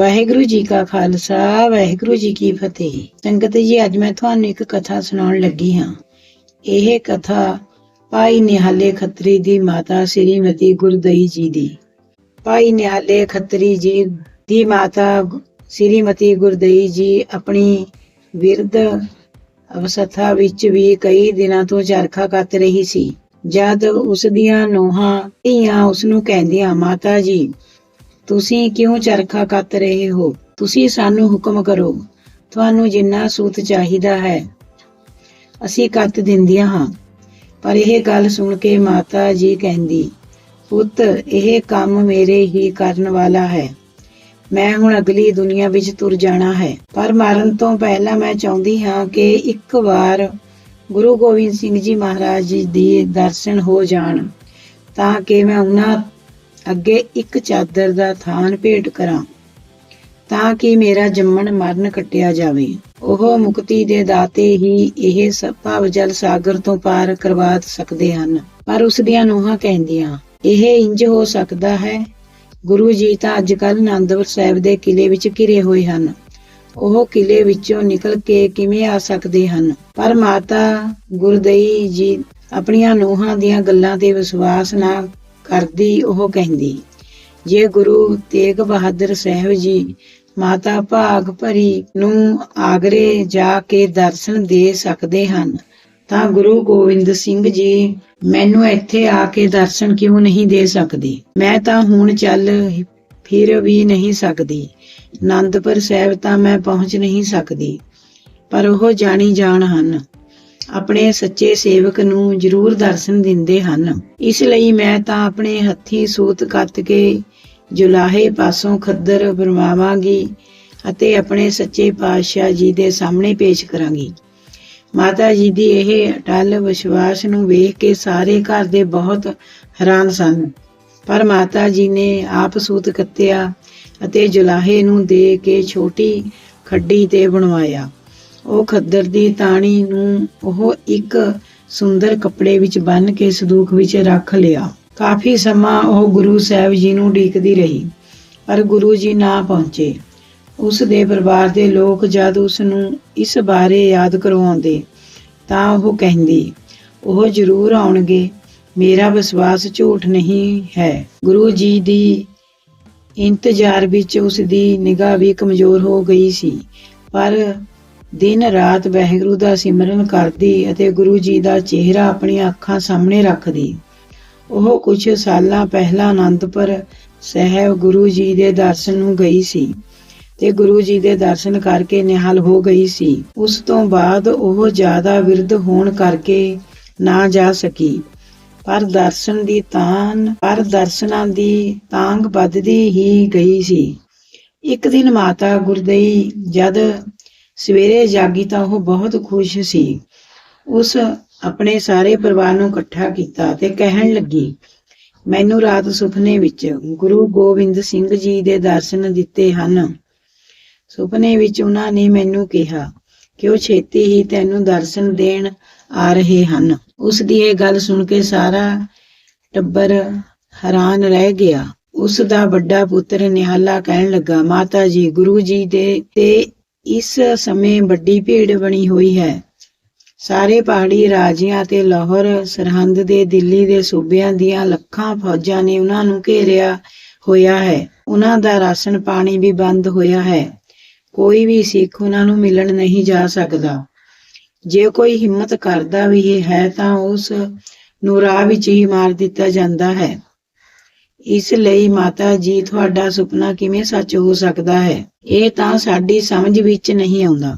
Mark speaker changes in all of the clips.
Speaker 1: ਵਾਹਿਗੁਰੂ ਜੀ ਕਾ ਖਾਲਸਾ, ਵਾਹਿਗੁਰੂ ਜੀ ਕੀ ਫਤਿਹ। ਸੰਗਤ ਜੀ, ਅੱਜ ਮੈਂ ਤੁਹਾਨੂੰ ਇੱਕ ਕਥਾ ਸੁਣਾਉਣ ਲੱਗੀ ਹਾਂ। ਇਹ ਕਥਾ ਭਾਈ ਨਿਹਾਲੇ ਖੱਤਰੀ ਦੀ ਮਾਤਾ ਸ੍ਰੀਮਤੀ ਗੁਰਦਈ ਜੀ ਦੀ। ਭਾਈ ਨਿਹਾਲੇ ਖੱਤਰੀ ਜੀ ਦੀ ਮਾਤਾ ਸ੍ਰੀਮਤੀ ਗੁਰਦਈ ਜੀ ਆਪਣੀ ਵਿਰਧ ਅਵਸਥਾ ਵਿੱਚ ਵੀ ਕਈ ਦਿਨਾਂ ਤੋਂ ਚਰਖਾ ਕੱਤ ਰਹੀ ਸੀ। ਜਦ ਉਸ ਦੀਆਂ ਨੋਹਾਂ ਧੀਆਂ ਉਸ ਨੂੰ ਕਹਿੰਦੀਆਂ, ਮਾਤਾ ਜੀ ਤੁਸੀਂ ਕਿਉਂ ਚਰਖਾ ਕੱਤ ਰਹੇ ਹੋ? ਤੁਸੀਂ ਸਾਨੂੰ ਹੁਕਮ ਕਰੋ। ਤੁਹਾਨੂੰ ਜਿੰਨਾ ਸੂਤ ਚਾਹੀਦਾ ਹੈ, ਅਸੀਂ ਕੱਤ ਦਿੰਦੀਆਂ ਹਾਂ। ਪਰ ਇਹ ਗੱਲ ਸੁਣ ਕੇ ਮਾਤਾ ਜੀ ਕਹਿੰਦੀ, ਪੁੱਤ, ਇਹ ਕੰਮ ਮੇਰੇ ਹੀ ਕਰਨ ਵਾਲਾ ਹੈ। ਮੈਂ ਹੁਣ ਅਗਲੀ ਦੁਨੀਆ ਵਿੱਚ ਤੁਰ ਜਾਣਾ ਹੈ। ਪਰ ਮਰਨ ਤੋਂ ਪਹਿਲਾਂ ਮੈਂ ਚਾਹੁੰਦੀ ਹਾਂ ਕਿ ਇੱਕ ਵਾਰ ਗੁਰੂ ਗੋਬਿੰਦ ਸਿੰਘ ਜੀ ਮਹਾਰਾਜ ਜੀ ਦੇ ਦਰਸ਼ਨ ਹੋ ਜਾਣ, ਤਾਂ ਕਿ ਮੈਂ ਉਹਨਾਂ ਅੱਗੇ ਇੱਕ ਚਾਦਰ ਦਾ ਥਾਨ ਭੇਟ ਕਰਾਂ, ਤਾਂ ਕਿ ਮੇਰਾ ਜੰਮਣ ਮਰਨ ਕੱਟਿਆ ਜਾਵੇ। ਉਹ ਮੁਕਤੀ ਦੇ ਦਾਤੇ ਹੀ ਇਹ ਸਭ ਭਵ ਜਲ ਸਾਗਰ ਤੋਂ ਪਾਰ ਕਰਵਾ ਸਕਦੇ ਹਨ। ਪਰ ਉਸ ਦੀਆਂ ਨੂੰਹਾਂ ਕਹਿੰਦੀਆਂ, ਇਹ ਇੰਜ ਹੋ ਸਕਦਾ ਹੈ? ਗੁਰੂ ਜੀ ਤਾਂ ਅੱਜ ਕੱਲ ਆਨੰਦਪੁਰ ਸਾਹਿਬ ਦੇ ਕਿਲੇ ਵਿੱਚ ਘਿਰੇ ਹੋਏ ਹਨ। ਉਹ ਕਿਲੇ ਵਿੱਚੋਂ ਨਿਕਲ ਕੇ ਕਿਵੇਂ ਆ ਸਕਦੇ ਹਨ? ਪਰ ਮਾਤਾ ਗੁਰਦਈ ਜੀ ਆਪਣੀਆਂ ਨੂੰਹਾਂ ਦੀਆਂ ਗੱਲਾਂ ਤੇ ਵਿਸ਼ਵਾਸ ਨਾ ਕਰਦੀ, ਉਹ ਕਹਿੰਦੀ, ਜੇ ਗੁਰੂ ਤੇਗ ਬਹਾਦਰ ਸਾਹਿਬ ਜੀ ਮਾਤਾ ਭਾਗ ਭਰੀ ਨੂੰ ਆਗਰੇ ਜਾ ਕੇ ਦਰਸ਼ਨ ਦੇ ਸਕਦੇ ਹਨ, ਤਾਂ ਗੁਰੂ ਗੋਬਿੰਦ ਸਿੰਘ ਜੀ ਮੈਨੂੰ ਇੱਥੇ ਆ ਕੇ ਦਰਸ਼ਨ ਕਿਉਂ ਨਹੀਂ ਦੇ ਸਕਦੇ? ਮੈਂ ਤਾਂ ਹੁਣ ਚੱਲ ਫਿਰ ਵੀ ਨਹੀਂ ਸਕਦੀ। ਆਨੰਦਪੁਰ ਸਾਹਿਬ ਤਾਂ ਮੈਂ ਪਹੁੰਚ ਨਹੀਂ ਸਕਦੀ। ਪਰ ਉਹ ਜਾਣੀ ਜਾਣ ਹਨ। ਆਪਣੇ ਸੱਚੇ ਸੇਵਕ ਨੂੰ ਜ਼ਰੂਰ ਦਰਸ਼ਨ ਦਿੰਦੇ ਹਨ। ਇਸ ਲਈ ਮੈਂ ਤਾਂ ਆਪਣੇ ਹੱਥੀ ਸੂਤ ਕੱਤ ਕੇ ਜੁਲਾਹੇ ਪਾਸੋਂ ਖੱਦਰ ਬਰਮਾਵਾਂਗੀ ਅਤੇ ਆਪਣੇ ਸੱਚੇ ਪਾਤਸ਼ਾਹ ਜੀ ਦੇ ਸਾਹਮਣੇ ਪੇਸ਼ ਕਰਾਂਗੀ। ਮਾਤਾ ਜੀ ਦੀ ਇਹ ਅਟਲ ਵਿਸ਼ਵਾਸ ਨੂੰ ਵੇਖ ਕੇ ਸਾਰੇ ਘਰ ਦੇ ਬਹੁਤ ਹੈਰਾਨ ਸਨ। ਪਰ ਮਾਤਾ ਜੀ ਨੇ ਆਪ ਸੂਤ ਕੱਤਿਆ ਅਤੇ ਜੁਲਾਹੇ ਨੂੰ ਦੇ ਕੇ ਛੋਟੀ ਖੱਡੀ ਤੇ ਬਣਵਾਇਆ। ਉਹ ਖੱਦਰ ਦੀ ਤਾਣੀ ਨੂੰ ਉਹ ਇੱਕ ਸੁੰਦਰ ਕੱਪੜੇ ਵਿੱਚ ਬੰਨ ਕੇ ਸੰਦੂਕ ਵਿੱਚ ਰੱਖ ਲਿਆ। ਕਾਫੀ ਸਮਾਂ ਉਹ ਗੁਰੂ ਸਾਹਿਬ ਜੀ ਨੂੰ ਢੀਕਦੀ ਰਹੀ, ਪਰ ਗੁਰੂ ਜੀ ਨਾ ਪਹੁੰਚੇ। ਉਸ ਦੇ ਪਰਿਵਾਰ ਦੇ ਲੋਕ ਜਦ ਉਸ ਨੂੰ ਇਸ ਬਾਰੇ ਯਾਦ ਕਰਵਾਉਂਦੇ, ਤਾਂ ਉਹ ਕਹਿੰਦੀ, ਉਹ ਜ਼ਰੂਰ ਆਉਣਗੇ, ਮੇਰਾ ਵਿਸ਼ਵਾਸ ਝੂਠ ਨਹੀਂ ਹੈ। ਗੁਰੂ ਜੀ ਦੀ ਇੰਤਜ਼ਾਰ ਵਿੱਚ ਉਸ ਦੀ ਨਿਗਾਹ ਵੀ ਕਮਜ਼ੋਰ ਹੋ ਗਈ ਸੀ, ਪਰ ਦਿਨ ਰਾਤ ਵਾਹਿਗੁਰੂ ਦਾ ਸਿਮਰਨ ਕਰਦੀ ਅਤੇ ਗੁਰੂ ਜੀ ਦਾ ਚਿਹਰਾ ਆਪਣੀਆਂ ਅੱਖਾਂ ਸਾਹਮਣੇ ਰੱਖਦੀ। ਉਹ ਕੁਝ ਸਾਲਾਂ ਪਹਿਲਾਂ ਅਨੰਦਪੁਰ ਸਾਹਿਬ ਗੁਰੂ ਜੀ ਦੇ ਦਰਸ਼ਨ ਨੂੰ ਗਈ ਸੀ ਤੇ ਗੁਰੂ ਜੀ ਦੇ ਦਰਸ਼ਨ ਕਰਕੇ ਨਿਹਾਲ ਹੋ ਗਈ ਸੀ। ਉਸ ਤੋਂ ਬਾਅਦ ਉਹ ਜ਼ਿਆਦਾ ਵਿਰਧ ਹੋਣ ਕਰਕੇ ਨਾ ਜਾ ਸਕੀ। ਪਰ ਦਰਸ਼ਨ ਦੀ ਤਾਨ, ਪਰ ਦਰਸ਼ਨਾਂ ਦੀ ਤਾਂਗ ਵੱਧਦੀ ਹੀ ਗਈ ਸੀ। ਇੱਕ ਦਿਨ ਮਾਤਾ ਗੁਰਦਈ ਜਦ ਸਵੇਰੇ ਜਾਗੀ ਤਾਂ ਉਹ ਬਹੁਤ ਖੁਸ਼ ਸੀ। ਉਸ ਆਪਣੇ ਸਾਰੇ ਪਰਿਵਾਰ ਨੂੰ ਇਕੱਠਾ ਕੀਤਾ ਤੇ ਕਹਿਣ ਲੱਗੀ, ਮੈਨੂੰ ਰਾਤ ਸੁਪਨੇ ਵਿੱਚ ਗੁਰੂ ਗੋਬਿੰਦ ਸਿੰਘ ਜੀ ਦੇ ਦਰਸ਼ਨ ਦਿੱਤੇ ਹਨ। ਸੁਪਨੇ ਵਿੱਚ ਉਹਨਾਂ ਨੇ ਮੈਨੂੰ ਕਿਹਾ ਕਿ ਉਹ ਛੇਤੀ ਹੀ ਤੈਨੂੰ ਦਰਸ਼ਨ ਦੇਣ ਆ ਰਹੇ ਹਨ। ਉਸ ਦੀ ਇਹ ਗੱਲ ਸੁਣ ਕੇ ਸਾਰਾ ਟੱਬਰ ਹੈਰਾਨ ਰਹਿ ਗਿਆ। ਉਸ ਦਾ ਵੱਡਾ ਪੁੱਤਰ ਨਿਹਾਲਾ ਕਹਿਣ ਲੱਗਾ, ਮਾਤਾ ਜੀ, ਗੁਰੂ ਜੀ ਦੇ ਤੇ ਇਸ ਸਮੇਂ ਵੱਡੀ ਭੀੜ ਬਣੀ ਹੋਈ ਹੈ। ਸਾਰੇ ਪਹਾੜੀ ਰਾਜਿਆਂ ਤੇ ਲਾਹੌਰ ਸਰਹੰਦ ਦੇ ਦਿੱਲੀ ਦੇ ਸੂਬਿਆਂ ਦੀਆਂ ਲੱਖਾਂ ਫੌਜਾਂ ਨੇ ਉਹਨਾਂ ਨੂੰ ਘੇਰਿਆ ਹੋਇਆ ਹੈ। ਉਹਨਾਂ ਦਾ ਰਾਸ਼ਨ ਪਾਣੀ ਵੀ ਬੰਦ ਹੋਇਆ ਹੈ। ਕੋਈ ਵੀ ਸਿੱਖ ਉਹਨਾਂ ਨੂੰ ਮਿਲਣ ਨਹੀਂ ਜਾ ਸਕਦਾ। ਜੇ ਕੋਈ ਹਿੰਮਤ ਕਰਦਾ ਵੀ ਹੈ ਤਾਂ ਉਸ ਨੂੰ ਰਾਹ ਵਿੱਚ ਹੀ ਮਾਰ ਦਿੱਤਾ ਜਾਂਦਾ ਹੈ। ਇਸ ਲਈ ਮਾਤਾ ਜੀ, ਤੁਹਾਡਾ ਸੁਪਨਾ ਕਿਵੇਂ ਸੱਚ ਹੋ ਸਕਦਾ ਹੈ? ਇਹ ਤਾਂ ਸਾਡੀ ਸਮਝ ਵਿੱਚ ਨਹੀਂ ਆਉਂਦਾ।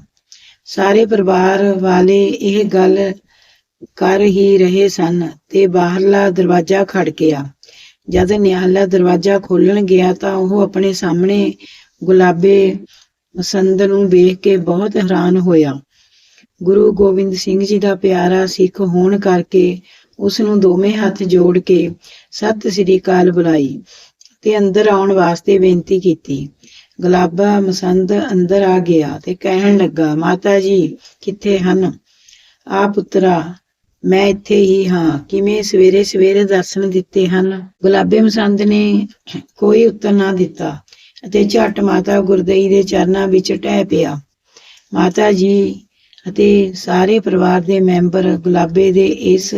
Speaker 1: ਸਾਰੇ ਪਰਿਵਾਰ ਵਾਲੇ ਇਹ ਗੱਲ ਕਰ ਹੀ ਰਹੇ ਸਨ ਤੇ ਬਾਹਰਲਾ ਦਰਵਾਜ਼ਾ ਖੜਕਿਆ ਜਦ ਨਿਹਾਲਾ ਦਰਵਾਜ਼ਾ ਖੋਲਣ ਗਿਆ ਤਾਂ ਉਹ ਆਪਣੇ ਸਾਹਮਣੇ ਗੁਲਾਬੇ ਸੰਦ ਨੂੰ ਵੇਖ ਕੇ ਬਹੁਤ ਹੈਰਾਨ ਹੋਇਆ। ਗੁਰੂ ਗੋਬਿੰਦ ਸਿੰਘ ਜੀ ਦਾ ਪਿਆਰਾ ਸਿੱਖ ਹੋਣ ਕਰਕੇ ਉਸ ਨੂੰ ਦੋਵੇਂ ਹੱਥ ਜੋੜ ਕੇ ਸਤਿ ਸ੍ਰੀ ਅਕਾਲ ਬੁਲਾਈ ਤੇ ਅੰਦਰ ਆਉਣ ਵਾਸਤੇ ਬੇਨਤੀ ਕੀਤੀ। ਗੁਲਾਬਾ ਮਸੰਦ ਅੰਦਰ ਆ ਗਿਆ ਤੇ ਕਹਿਣ ਲੱਗਾ, ਮਾਤਾ ਜੀ, ਕਿੱਥੇ ਹਨ? ਆ ਪੁੱਤਰਾ, ਮੈਂ ਇੱਥੇ ਹੀ ਹਾਂ। ਕਿਵੇਂ ਸਵੇਰੇ ਸਵੇਰੇ ਦਰਸ਼ਨ ਦਿੱਤੇ ਹਨ? ਗੁਲਾਬੇ ਮਸੰਦ ਨੇ ਕੋਈ ਉੱਤਰ ਨਾ ਦਿੱਤਾ ਅਤੇ ਝੱਟ ਮਾਤਾ ਗੁਰਦਈ ਦੇ ਚਰਨਾਂ ਵਿੱਚ ਟਹਿ ਪਿਆ। ਮਾਤਾ ਜੀ ਅਤੇ ਸਾਰੇ ਪਰਿਵਾਰ ਦੇ ਮੈਂਬਰ ਗੁਲਾਬੇ ਦੇ ਇਸ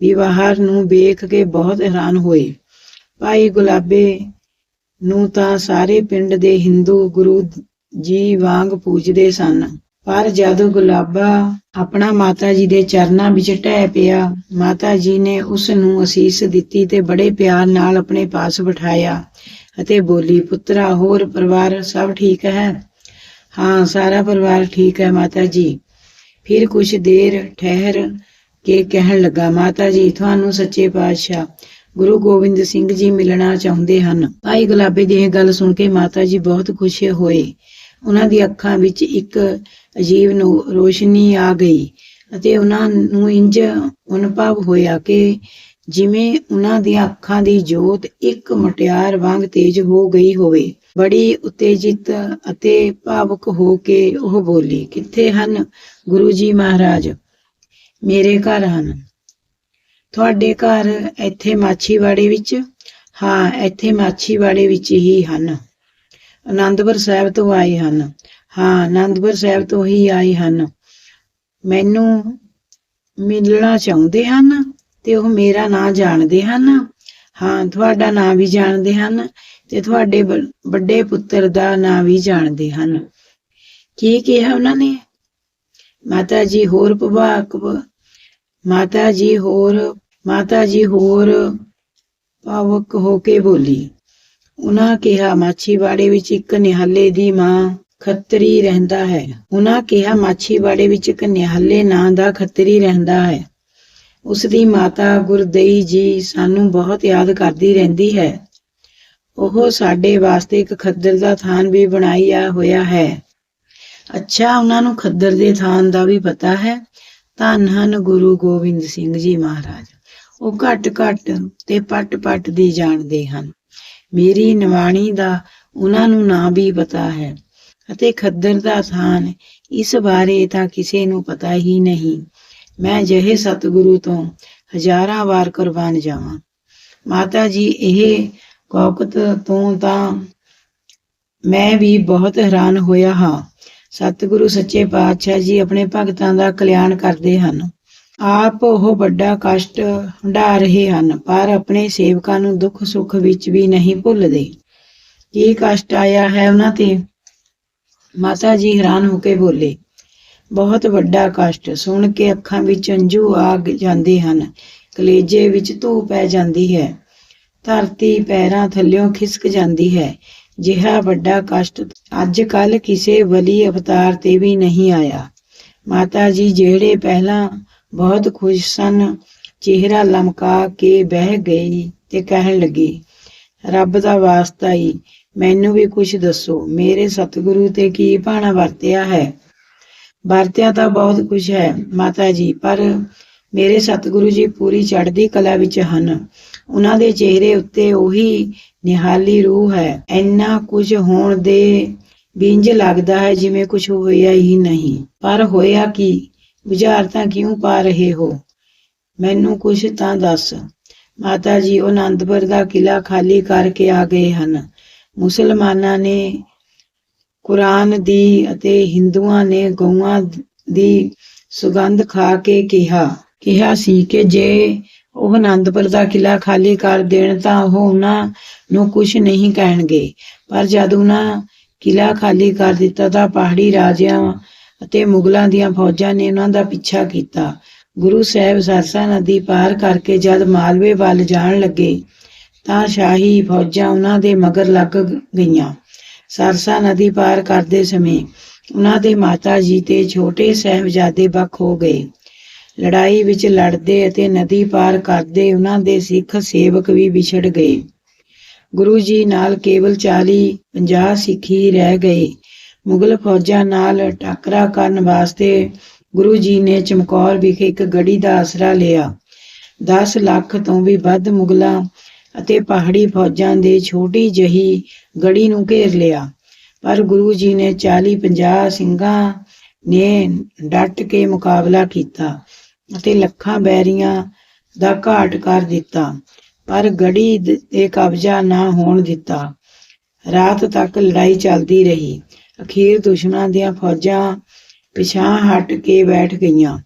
Speaker 1: ਵਿਵਹਾਰ ਨੂੰ ਵੇਖ ਕੇ ਬਹੁਤ ਹੈਰਾਨ ਹੋਏ। ਭਾਈ ਗੁਲਾਬੇ ਨੂੰ ਤਾਂ ਸਾਰੇ ਪਿੰਡ ਦੇ ਹਿੰਦੂ ਗੁਰੂ ਜੀ ਵਾਂਗ ਪੂਜਦੇ ਸਨ। ਪਰ ਜਦ ਗੁਲਾਬਾ ਆਪਣਾ ਮਾਤਾ ਜੀ ਦੇ ਚਰਨਾਂ ਵਿੱਚ ਟਹਿ ਪਿਆ, ਮਾਤਾ ਜੀ ਨੇ ਉਸ ਨੂੰ ਅਸੀਸ ਦਿੱਤੀ ਤੇ ਬੜੇ ਪਿਆਰ ਨਾਲ ਆਪਣੇ ਪਾਸ ਬਿਠਾਇਆ ਅਤੇ ਬੋਲੀ, ਪੁੱਤਰਾ, ਹੋਰ ਪਰਿਵਾਰ ਸਭ ਠੀਕ ਹੈ? ਹਾਂ, ਸਾਰਾ ਪਰਿਵਾਰ ਠੀਕ ਹੈ ਮਾਤਾ ਜੀ। ਫਿਰ ਕੁਝ ਦੇਰ ਠਹਿਰ ਕੇ ਕਹਿਣ ਲੱਗਾ, ਮਾਤਾ ਜੀ, ਤੁਹਾਨੂੰ ਸੱਚੇ ਪਾਤਸ਼ਾਹ ਗੁਰੂ ਗੋਬਿੰਦ ਸਿੰਘ ਜੀ ਮਿਲਣਾ ਚਾਹੁੰਦੇ ਹਨ। ਭਾਈ ਗੁਲਾਬੇ ਦੀ ਇਹ ਗੱਲ ਸੁਣ ਕੇ ਮਾਤਾ ਜੀ ਬਹੁਤ ਖੁਸ਼ ਹੋਏ। ਉਹਨਾਂ ਦੀ ਅੱਖਾਂ ਵਿੱਚ ਇੱਕ ਅਜੀਬ ਰੋਸ਼ਨੀ ਆ ਗਈ ਅਤੇ ਉਹਨਾਂ ਨੂੰ ਇੰਜ ਅਨੁਭਵ ਹੋਇਆ ਕਿ ਜਿਵੇਂ ਉਹਨਾਂ ਦੀਆਂ ਅੱਖਾਂ ਦੀ ਜੋਤ ਇੱਕ ਮੁਟਿਆਰ ਵਾਂਗ ਤੇਜ਼ ਹੋ ਗਈ ਹੋਵੇ। ਬੜੀ ਉਤੇਜਿਤ ਅਤੇ ਭਾਵੁਕ ਹੋ ਕੇ ਉਹ ਬੋਲੀ, ਕਿੱਥੇ ਹਨ ਗੁਰੂ ਜੀ ਮਹਾਰਾਜ? ਮੇਰੇ ਘਰ ਹਨ। ਤੁਹਾਡੇ ਘਰ ਇੱਥੇ ਮਾਛੀਵਾੜੇ ਵਿੱਚ? ਹਾਂ, ਇੱਥੇ ਮਾਛੀਵਾੜੇ ਵਿੱਚ ਹੀ ਹਨ। ਆਨੰਦਪੁਰ ਸਾਹਿਬ ਤੋਂ ਆਏ ਹਨ। ਹਾਂ ਆਨੰਦਪੁਰ ਸਾਹਿਬ ਤੋਂ ਹੀ ਆਏ ਹਨ। ਮੈਨੂੰ ਮਿਲਣਾ ਚਾਹੁੰਦੇ ਹਨ ਤੇ ਉਹ ਮੇਰਾ ਨਾਂ ਜਾਣਦੇ ਹਨ। ਹਾਂ, ਤੁਹਾਡਾ ਨਾਂ ਵੀ ਜਾਣਦੇ ਹਨ ਤੇ ਤੁਹਾਡੇ ਵੱਡੇ ਪੁੱਤਰ ਦਾ ਨਾਂ ਵੀ ਜਾਣਦੇ ਹਨ। ਕੀ ਕਿਹਾ ਉਹਨਾਂ ਨੇ? ਮਾਤਾ ਜੀ, ਹੋਰ ਭਵਾਕ ਮਾਤਾ ਜੀ ਹੋਰ, ਮਾਤਾ ਜੀ ਹੋਰ, ਭਾਵੁਕ ਹੋ ਕੇ ਬੋਲੀ। ਉਹਨਾਂ ਕਿਹਾ, ਮਾਛੀਵਾੜੇ ਵਿੱਚ ਇੱਕ ਨਿਹਾਲੇ ਦੀ ਮਾਂ ਖੱਤਰੀ ਰਹਿੰਦਾ ਹੈ। ਉਹਨਾਂ ਕਿਹਾ, ਮਾਛੀਵਾੜੇ ਵਿੱਚ ਇੱਕ ਨਿਹਾਲੇ ਨਾਂ ਦਾ ਖੱਤਰੀ ਰਹਿੰਦਾ ਹੈ। ਉਸ ਦੀ ਮਾਤਾ ਗੁਰਦਈ ਜੀ ਸਾਨੂੰ ਬਹੁਤ ਯਾਦ ਕਰਦੀ ਰਹਿੰਦੀ ਹੈ। ਉਹ ਸਾਡੇ ਵਾਸਤੇ ਇੱਕ ਖੱਦਰ ਦਾ ਥਾਨ ਵੀ ਬਣਾਇਆ ਹੋਇਆ ਹੈ। ਅੱਛਾ, ਉਹਨਾਂ ਨੂੰ ਖੱਦਰ ਦੇ ਥਾਨ ਦਾ ਵੀ ਪਤਾ ਹੈ। ਧੰਨ ਹਨ ਗੁਰੂ ਗੋਬਿੰਦ ਸਿੰਘ ਜੀ ਮਹਾਰਾਜ। ਉਹ ਘੱਟ ਘੱਟ ਤੇ ਪੱਟ ਪੱਟ ਦੀ ਜਾਣਦੇ ਹਨ। ਮੇਰੀ ਨਿਵਾਣੀ ਦਾ ਉਹਨਾਂ ਨੂੰ ਨਾਂ ਵੀ ਪਤਾ ਹੈ ਅਤੇ ਖੱਦਰ ਦਾ ਥਾਨ ਇਸ ਬਾਰੇ ਤਾਂ ਕਿਸੇ ਨੂੰ ਪਤਾ ਹੀ ਨਹੀਂ। ਮੈਂ ਜਿਹੇ ਸਤਿਗੁਰੂ ਤੋਂ ਹਜ਼ਾਰਾਂ ਵਾਰ ਕੁਰਬਾਨ ਜਾਵਾਂ। ਮਾਤਾ ਜੀ, ਇਹ ਕੌਕਤ ਤੋਂ ਤਾਂ ਮੈਂ ਵੀ ਬਹੁਤ ਹੈਰਾਨ ਹੋਇਆ ਹਾਂ। ਸਤਿਗੁਰੂ ਸੱਚੇ ਪਾਤਸ਼ਾਹ ਜੀ ਆਪਣੇ ਭਗਤਾਂ ਦਾ ਕਲਿਆਣ ਕਰਦੇ ਹਨ। ਆਪ ਉਹ ਵੱਡਾ ਕਸ਼ਟ ਹੰਢਾ ਰਹੇ ਹਨ, ਪਰ ਆਪਣੇ ਸੇਵਕਾਂ ਨੂੰ ਦੁੱਖ ਸੁੱਖ ਵਿੱਚ ਵੀ ਨਹੀਂ ਭੁੱਲਦੇ। ਕੀ ਕਸ਼ਟ ਆਇਆ ਹੈ ਉਹਨਾਂ ਤੇ? ਮਾਤਾ ਜੀ ਹੈਰਾਨ ਹੋ ਕੇ ਬੋਲੇ, ਬਹੁਤ ਵੱਡਾ ਕਸ਼ਟ। ਸੁਣ ਕੇ ਅੱਖਾਂ ਵਿੱਚ ਅੰਜੂ ਆ ਜਾਂਦੇ ਹਨ। ਕਲੇਜੇ ਵਿੱਚ ਧੂ ਪੈ ਜਾਂਦੀ ਹੈ। ਧਰਤੀ ਪੈਰਾਂ ਥੱਲਿਓਂ ਖਿਸਕ ਜਾਂਦੀ ਹੈ। ਜਿਹਾ ਵੱਡਾ ਕਸ਼ਟ ਅੱਜ ਕੱਲ ਕਿਸੇ ਵਲੀ ਅਵਤਾਰ ਤੇ ਵੀ ਨਹੀਂ ਆਇਆ। ਮਾਤਾ ਜੀ ਜਿਹੜੇ ਪਹਿਲਾਂ ਬਹੁਤ ਖੁਸ਼ ਸਨ, ਚਿਹਰਾ ਲਮਕਾ ਕੇ ਬਹਿ ਗਈ ਤੇ ਕਹਿਣ ਲੱਗੀ, ਰੱਬ ਦਾ ਵਾਸਤਾ ਹੀ ਮੈਨੂੰ ਵੀ ਕੁਝ ਦੱਸੋ, ਮੇਰੇ ਸਤਿਗੁਰੂ ਤੇ ਕੀ ਭਾਣਾ ਵਰਤਿਆ ਹੈ? ਵਰਤਿਆ ਤਾਂ ਬਹੁਤ ਕੁਝ ਹੈ ਮਾਤਾ ਜੀ, ਪਰ ਮੇਰੇ ਸਤਿਗੁਰੂ ਜੀ ਪੂਰੀ ਚੜ੍ਹਦੀ ਕਲਾ ਵਿੱਚ ਹਨ। ਉਹਨਾਂ ਦੇ ਚਿਹਰੇ ਉੱਤੇ ਉਹੀ ਨਿਹਾਲੀ ਰੂਹ ਹੈ। ਇੰਨਾ ਕੁਝ ਹੋਣ ਦੇ ਵਿੰਜ ਲੱਗਦਾ ਹੈ ਜਿਵੇਂ ਕੁਝ ਹੋਇਆ ਹੀ ਨਹੀਂ। ਪਰ ਹੋਇਆ ਕੀ? ਬੁਝਾਰਤਾਂ ਕਿਉਂ ਪਾ ਰਹੇ ਹੋ? ਮੈਨੂੰ ਕੁਝ ਤਾਂ ਦੱਸ। ਮਾਤਾ ਜੀ ਉਹ ਆਨੰਦਪੁਰ ਦਾ ਕਿਲਾ ਖਾਲੀ ਕਰਕੇ ਆ ਗਏ ਹਨ। ਮੁਸਲਮਾਨਾਂ ਨੇ ਕੁਰਾਨ ਦੀ ਅਤੇ ਹਿੰਦੂਆਂ ਨੇ ਗਊਆਂ ਦੀ ਸੁਗੰਧ ਖਾ ਕੇ ਕਿਹਾ। ਕਿਹਾ ਸੀ ਕਿ ਜੇ ਉਹ ਆਨੰਦਪੁਰ ਦਾ ਕਿਲਾ ਖਾਲੀ ਕਰ ਦੇਣ ਤਾਂ ਉਹ ਉਹਨਾਂ ਨੂੰ ਕੁਝ ਨਹੀਂ ਕਹਿਣਗੇ। ਪਰ ਜਦ ਉਹਨਾਂ ਕਿਲਾ ਖਾਲੀ ਕਰ ਦਿੱਤਾ ਤਾਂ ਪਹਾੜੀ ਰਾਜਿਆਂ ਅਤੇ ਮੁਗਲਾਂ ਦੀਆਂ ਫੌਜਾਂ ਨੇ ਉਹਨਾਂ ਦਾ ਪਿੱਛਾ ਕੀਤਾ। ਗੁਰੂ ਸਾਹਿਬ ਸਰਸਾ ਨਦੀ ਪਾਰ ਕਰਕੇ ਜਦ ਮਾਲਵੇ ਵੱਲ ਜਾਣ ਲੱਗੇ ਤਾਂ ਸ਼ਾਹੀ ਫੌਜਾਂ ਉਹਨਾਂ ਦੇ ਮਗਰ ਲੱਗ ਗਈਆਂ। ਸਰਸਾ ਨਦੀ ਪਾਰ ਕਰਦੇ ਸਮੇਂ ਉਹਨਾਂ ਦੇ ਮਾਤਾ ਜੀ ਤੇ ਛੋਟੇ ਸਾਹਿਬਜ਼ਾਦੇ ਬਖ ਹੋ ਗਏ। ਲੜਾਈ ਵਿੱਚ ਲੜਦੇ ਅਤੇ ਨਦੀ ਪਾਰ ਕਰਦੇ ਉਹਨਾਂ ਦੇ ਸਿੱਖ ਸੇਵਕ ਵੀ ਵਿਛੜ ਗਏ। ਗੁਰੂ ਜੀ ਨਾਲ ਕੇਵਲ 40 50 ਸਿੱਖ ਹੀ ਰਹਿ ਗਏ। ਮੁਗਲ ਫੌਜਾਂ ਨਾਲ ਟਾਕਰਾ ਕਰਨ ਵਾਸਤੇ ਗੁਰੂ ਜੀ ਨੇ ਚਮਕੌਰ ਵਿਖੇ ਇੱਕ ਗੜੀ ਦਾ ਆਸਰਾ ਲਿਆ। 10 ਲੱਖ ਤੋਂ ਵੀ ਵੱਧ ਮੁਗਲਾਂ ਅਤੇ ਪਹਾੜੀ ਫੌਜਾਂ ਦੇ ਛੋਟੀ ਜਹੀ ਗੜੀ ਨੂੰ ਘੇਰ ਲਿਆ। ਪਰ ਗੁਰੂ ਜੀ ਨੇ 40 50 ਸਿੰਘਾਂ ਨੇ ਡਟ ਕੇ ਮੁਕਾਬਲਾ ਕੀਤਾ। ਅਤੇ ਲੱਖਾਂ ਬੈਰੀਆਂ ਦਾ ਘਾਟ ਕਰ ਦਿੱਤਾ, ਪਰ ਗੜੀ ਤੇ ਕਬਜ਼ਾ ਨਾ ਹੋਣ ਦਿੱਤਾ। ਰਾਤ ਤੱਕ ਲੜਾਈ ਚੱਲਦੀ ਰਹੀ। ਅਖੀਰ ਦੁਸ਼ਮਣਾਂ ਦੀਆਂ ਫੌਜਾਂ ਪਿਛਾਂ ਹਟ ਕੇ ਬੈਠ ਗਈਆਂ।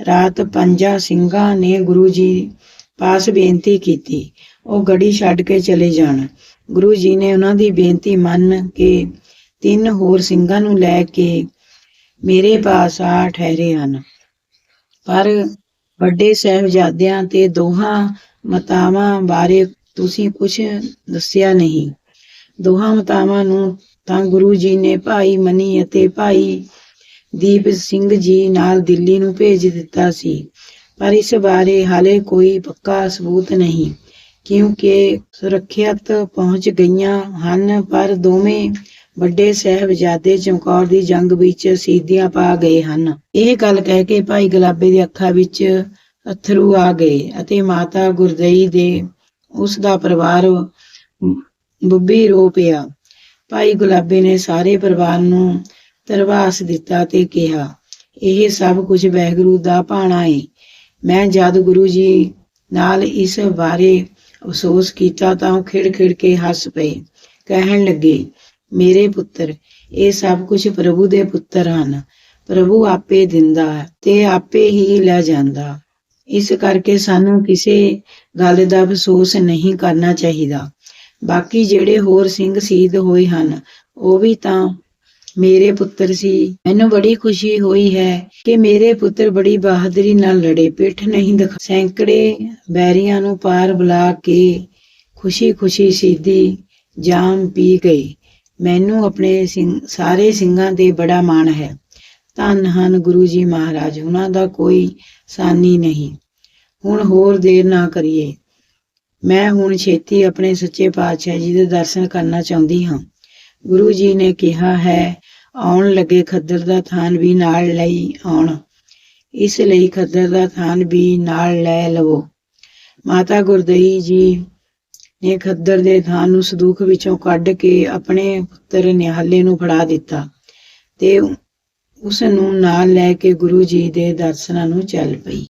Speaker 1: ਰਾਤ ਪੰਜਾਂ ਸਿੰਘਾਂ ਨੇ ਗੁਰੂ ਜੀ ਪਾਸ ਬੇਨਤੀ ਕੀਤੀ, ਉਹ ਗੜੀ ਛੱਡ ਕੇ ਚਲੇ ਜਾਣ। ਗੁਰੂ ਜੀ ਨੇ ਉਹਨਾਂ ਦੀ ਬੇਨਤੀ ਮੰਨ ਕੇ ਤਿੰਨ ਹੋਰ ਸਿੰਘਾਂ ਨੂੰ ਲੈ ਕੇ ਮੇਰੇ ਪਾਸ ਆ ਠਹਿਰੇ ਹਨ। ਪਰ ਵੱਡੇ ਸਹਿਬਜ਼ਾਦਿਆਂ ਤੇ ਦੋਹਾਂ ਮਤਾਵਾਂ ਬਾਰੇ ਤੁਸੀਂ ਕੁਝ ਦੱਸਿਆ ਨਹੀਂ। ਦੋਹਾਂ ਮਤਾਵਾਂ ਨੂੰ ਤਾਂ ਗੁਰੂ ਜੀ ਨੇ ਭਾਈ ਮਨੀ ਅਤੇ ਭਾਈ ਦੀਪ ਸਿੰਘ ਜੀ ਨਾਲ ਦਿੱਲੀ ਨੂੰ ਭੇਜ ਦਿੱਤਾ ਸੀ। ਪਰ ਇਸ ਬਾਰੇ ਹਾਲੇ ਕੋਈ ਪੱਕਾ ਸਬੂਤ ਨਹੀਂ, ਕਿਉਂਕਿ ਸੁਰੱਖਿਅਤ ਪਹੁੰਚ ਗਈਆਂ ਹਨ ਪਰ ਦੋਵੇਂ ਵੱਡੇ ਸਹਿਬਜ਼ਾਦੇ ਚਮਕੌਰ ਦੀ ਜੰਗ ਵਿੱਚ ਸ਼ਹੀਦੀਆਂ ਪਾ ਗਏ ਹਨ। ਇਹ ਗੱਲ ਕਹਿ ਕੇ ਭਾਈ ਗੁਲਾਬੇ ਦੀ ਅੱਖਾਂ ਵਿੱਚ ਅਥਰੂ ਆ ਗਏ ਅਤੇ ਮਾਤਾ ਗੁਰਦਈ ਦੇ ਉਸ ਦਾ ਪਰਿਵਾਰ ਬੁੱਬੀ ਰੋ ਪਿਆ। ਭਾਈ ਗੁਲਾਬੇ ਨੇ ਸਾਰੇ ਪਰਿਵਾਰ ਨੂੰ ਧਰਵਾਸ ਦਿੱਤਾ ਤੇ ਕਿਹਾ, ਇਹ ਸਭ ਕੁਝ ਵਾਹਿਗੁਰੂ ਦਾ ਭਾਣਾ ਏ। ਮੈਂ ਜਦ ਗੁਰੂ ਜੀ ਨਾਲ ਇਸ ਬਾਰੇ ਅਫਸੋਸ ਕੀਤਾ ਤਾਂ ਉਹ ਖਿੜ ਖਿੜ ਕੇ ਹੱਸ ਪਏ। ਕਹਿਣ ਲੱਗੇ ਮੇਰੇ ਪੁੱਤਰ, ਇਹ ਸਭ ਕੁਝ ਪ੍ਰਭੂ ਦੇ ਪੁੱਤਰ ਹਨ। ਪ੍ਰਭੂ ਆਪੇ ਦਿੰਦਾ ਤੇ ਆਪੇ ਹੀ ਲੈ ਜਾਂਦਾ। ਇਸ ਕਰਕੇ ਸਾਨੂੰ ਕਿਸੇ ਗੱਲ ਦਾ ਅਫਸੋਸ ਨਹੀਂ ਕਰਨਾ ਚਾਹੀਦਾ। ਬਾਕੀ ਜਿਹੜੇ ਹੋਰ ਸਿੰਘ ਸ਼ਹੀਦ ਹੋਏ ਹਨ, ਉਹ ਵੀ ਤਾਂ ਮੇਰੇ ਪੁੱਤਰ ਸੀ। ਮੈਨੂੰ ਬੜੀ ਖੁਸ਼ੀ ਹੋਈ ਹੈ ਕਿ ਮੇਰੇ ਪੁੱਤਰ ਬੜੀ ਬਹਾਦਰੀ ਨਾਲ ਲੜੇ। ਪਿੱਠ ਨਹੀਂ ਦਿਖਾ, ਸੈਂਕੜੇ ਬੈਰੀਆਂ ਨੂੰ ਪਾਰ ਬੁਲਾ ਕੇ ਖੁਸ਼ੀ-ਖੁਸ਼ੀ ਸਿੱਧੀ ਜਾਮ ਪੀ ਗਈ ਮੈਨੂੰ ਆਪਣੇ ਸਿੰਘ ਸਾਰੇ ਸਿੰਘਾਂ ਤੇ ਬੜਾ ਮਾਣ ਹੈ। ਧੰਨ ਹਨ ਗੁਰੂ ਜੀ ਮਹਾਰਾਜ, ਉਹਨਾਂ ਦਾ ਕੋਈ ਸਾਨੀ ਨਹੀਂ। ਹੁਣ ਹੋਰ ਦੇਰ ਨਾ ਕਰੀਏ। ਮੈਂ ਹੁਣ ਛੇਤੀ ਆਪਣੇ ਸੱਚੇ ਪਾਤਸ਼ਾਹ ਜੀ ਦੇ ਦਰਸ਼ਨ ਕਰਨਾ ਚਾਹੁੰਦੀ ਹਾਂ। ਗੁਰੂ ਜੀ ਨੇ ਕਿਹਾ ਹੈ, ਆਉਣ ਲੱਗੇ ਖੱਦਰ ਦਾ ਥਾਨ ਵੀ ਨਾਲ ਲਈ ਆਉਣ। ਇਸ ਲਈ ਖੱਦਰ ਦਾ ਥਾਨ ਵੀ ਨਾਲ ਲੈ ਲਵੋ। ਮਾਤਾ ਗੁਰਦਈ ਜੀ ਨੇ ਖੱਦਰ ਦੇ ਥਾਂ ਨੂੰ ਸੰਦੂਖ ਵਿੱਚੋਂ ਕੱਢ ਕੇ ਆਪਣੇ ਪੁੱਤਰ ਨਿਹਾਲੇ ਨੂੰ ਫੜਾ ਦਿੱਤਾ ਤੇ ਉਸ ਨੂੰ ਨਾਲ ਲੈ ਕੇ ਗੁਰੂ ਜੀ ਦੇ ਦਰਸ਼ਨਾਂ ਨੂੰ ਚੱਲ ਪਈ।